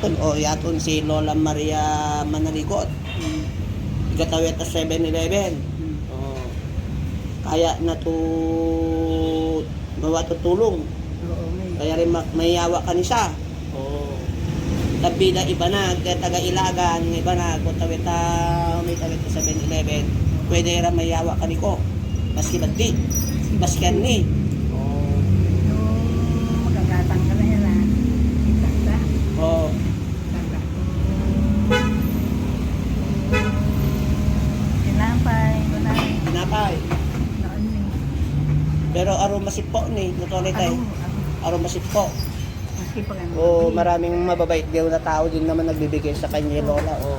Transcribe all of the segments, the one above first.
O yaton si Lola Maria Manaligot. Hmm. Igatawit sa 7-Eleven. Hmm. Oh. Kaya na to gawa to tulong. Oo, may. Kaya rin mak- may yawa ka ni siya. Oh. Tabida iba na, kaya taga Ilagan, iba na, kung tawit ta, may tawit sa 7-Eleven, pwede rin may yawa ka ni ko. Maski bagdi, maski ni. Oh. Yung magagatang ka na yan ah. Itanda. Oh. Tanda. Tinapay. Wala. Pinapay. Noon ni. Pero aro masipo ni, nutolit ay. Ano? Ano? Aro masipo. Maski pag ano. O maraming mababait daw na tao din naman nagbibigay sa kanya lola o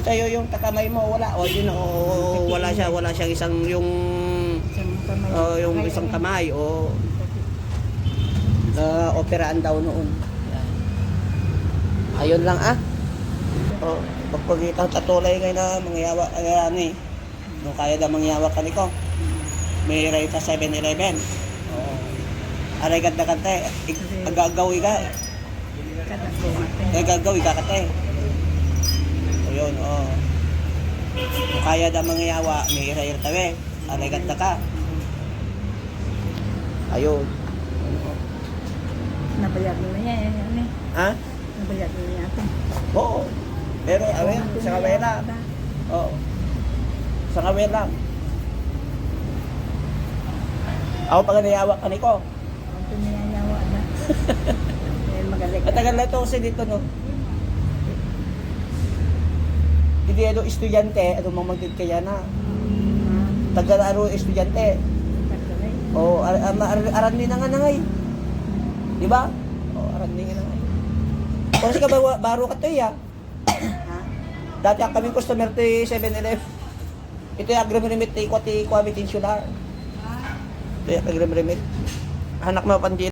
ito yung, yung takamay mo wala o yun o wala siya wala siyang isang yung o yung isang ay. kamay o na operaan daw noon ayun lang ah o pagpagitang tatulay ngayon na mangyawa ano eh nung kaya daw mangyawa ka ni ko may rate sa 7-Eleven o aray ganda kante agagawi ka. Ay, gagawin ka kate. O yun, oo. Kung kaya da mangyawa, may ira-ira tawe. Alay ganda ka. Ayun. Nabayag mo na yan. Ano eh. Ha? Nabayag mo na natin. Oo. Pero, awe, sa kawela. Oo. Sa kawela. Ako pag nayawa ka ni ko. Ang pinayayawa na. Dahil magaling. At tagal na ito kasi dito, no? Hindi ano, estudyante, ano mang magdid kaya na. Tagal aro estudyante. O, ar ar ar aran din nga nangay. Di ba? O, aran din nga nangay. Kung ka ba, baro ka to ya. Ha? Dati ang kaming customer to 7-Eleven. Ito yung agreement, ito yung kwati kwami tinsular. Yung agreement. Hanak mo pandit.